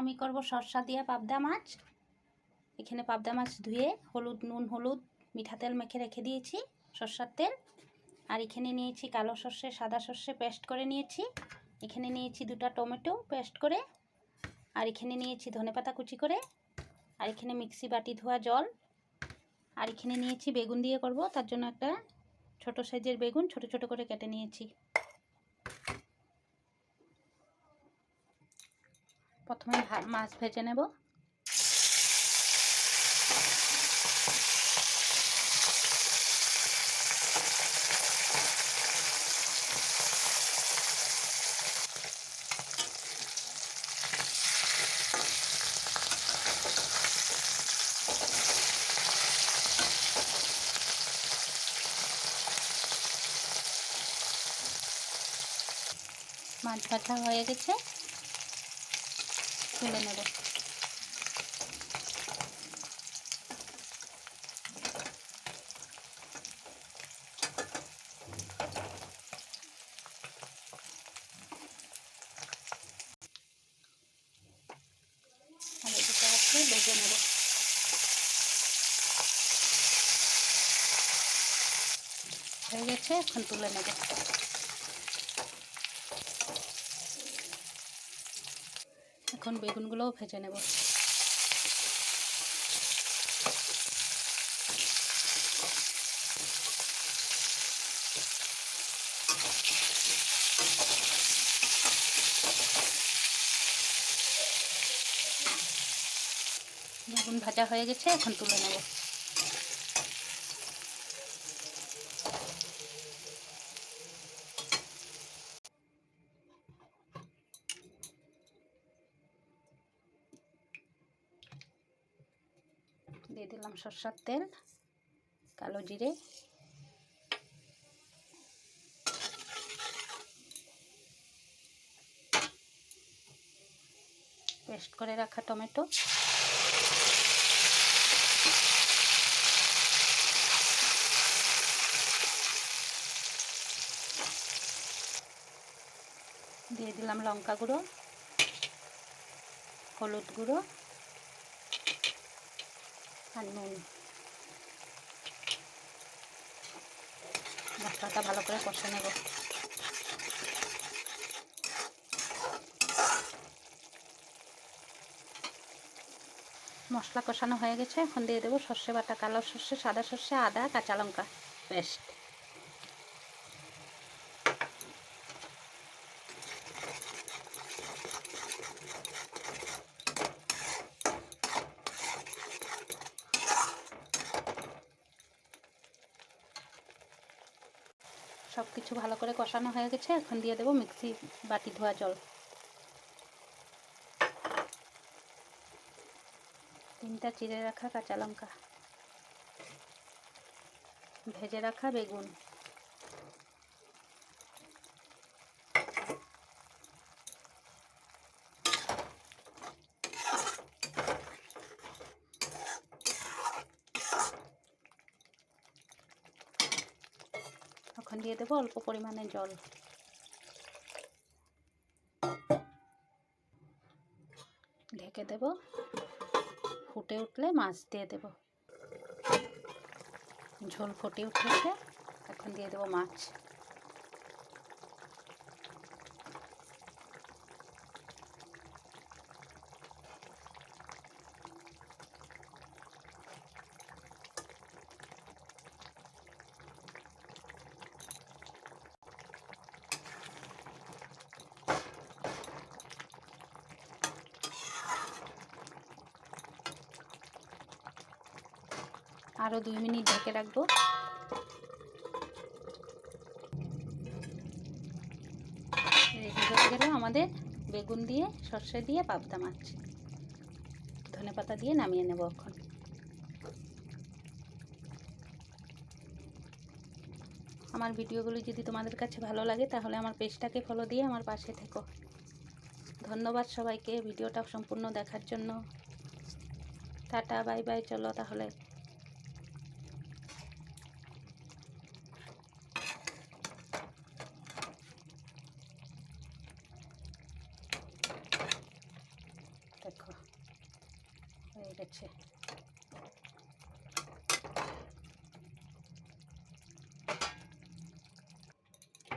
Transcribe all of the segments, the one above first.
আমি করব সরষা দিয়ে পাবদা মাছ। এখানে পাবদা মাছ ধুয়ে হলুদ, নুন, হলুদ, মিঠা তেল মেখে রেখে দিয়েছি সর্ষার তেল। আর এখানে নিয়েছি কালো সর্ষে, সাদা সর্ষে পেস্ট করে নিয়েছি। এখানে নিয়েছি দুটো টমেটো পেস্ট করে। আর এখানে নিয়েছি ধনেপাতা কুচি করে। আর এখানে মিক্সি বাটি ধোয়া জল। আর এখানে নিয়েছি বেগুন দিয়ে করব। তার জন্য একটা ছোট সাইজের বেগুন ছোট ছোট করে কেটে নিয়েছি। প্রথমে মাছ ভেজে নেব। মাছ ভাজা হয়ে গেছে। তুলে নেব। ভেজে নেব। হয়ে গেছে এখন তুলে নেব। এখন বেগুনগুলোও ভেজে নেব। বেগুন ভাজা হয়ে গেছে এখন তুলে নেব। দিয়ে দিলাম সর্ষার তেল, কালো জিরে। পেস্ট করে রাখা টমেটো। দিয়ে দিলাম লঙ্কা গুঁড়ো, হলুদ গুঁড়ো। আর মশলাটা ভালো করে কষে নেব। মশলা কষানো হয়ে গেছে, এখন দিয়ে দেবো সর্ষে বাটা, কালো সর্ষে, সাদা সর্ষে, আদা, কাঁচা লঙ্কা। পেস্ট। সব কিছু ভালো করে কষানো হয়ে গেছে, এখন দিয়ে দেবো মিক্সি বাটি ধোয়া জল। তিনটা চিড়ে রাখা কাঁচা লঙ্কা। ভেজে রাখা বেগুন। এখন দিয়ে দেবো অল্প পরিমাণে জল। ঢেকে দেব। ফুটে উঠলে মাছ দিয়ে দেব। ঝোল ফুটে উঠেছে, এখন দিয়ে দেবো মাছ। আরও দুই মিনিট ঢেকে রাখব। গেল আমাদের বেগুন দিয়ে, সর্ষে দিয়ে পাবদা মাছ। ধনে পাতা দিয়ে নামিয়ে নেব এখন। আমার ভিডিওগুলি যদি তোমাদের কাছে ভালো লাগে, তাহলে আমার পেজটাকে ফলো দিয়ে আমার পাশে থেকো। ধন্যবাদ সবাইকে ভিডিওটা সম্পূর্ণ দেখার জন্য। টাটা, বাই বাই, চলো তাহলে টাটা গেছে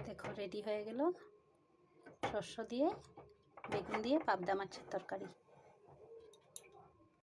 দেখো রেডি হয়ে গেল। শস্য দিয়ে বেগুন দিয়ে পাবদা মাছের তরকারি।